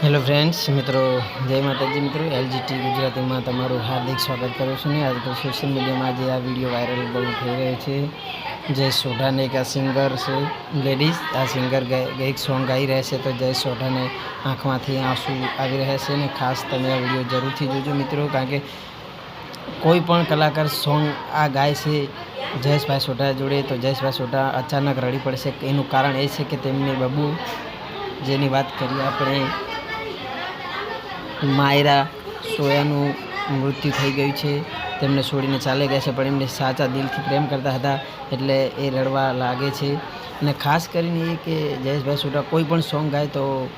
Hello friends, મિત્રો, જય માતાજી મિત્રો એલજીટી ગુજરાતીમાં તમારું હાર્દિક સ્વાગત કરું છું ને આજકાલ સોશિયલ મીડિયામાં જે આ વીડિયો વાયરલ બહુ થઈ રહ્યો છે. જય સોઢાને એક આ સિંગર છે લેડીઝ આ સિંગર એક સોંગ ગાઈ રહે છે તો જય સોઢાને આંખમાંથી આંસુ આવી રહ્યા છે ને ખાસ તમે આ વીડિયો જરૂરથી જોજો મિત્રો, કારણ કે કોઈ પણ કલાકાર સોંગ આ ગાય છે, જયેશભાઈ સોઢા જોડે તો જયેશભાઈ સોઢા અચાનક રડી પડશે. એનું કારણ એ છે કે તેમની બબુ, જેની વાત કરીએ આપણે માયરા સોયાનું મૃત્યુ થઈ ગયું છે. તેમને છોડીને ચાલે ગયા છે, પણ એમને સાચા દિલથી પ્રેમ કરતા હતા, એટલે એ રડવા લાગે છે. અને ખાસ કરીને એ કે જયેશભાઈ સુટા કોઈ પણ સોંગ ગાય તો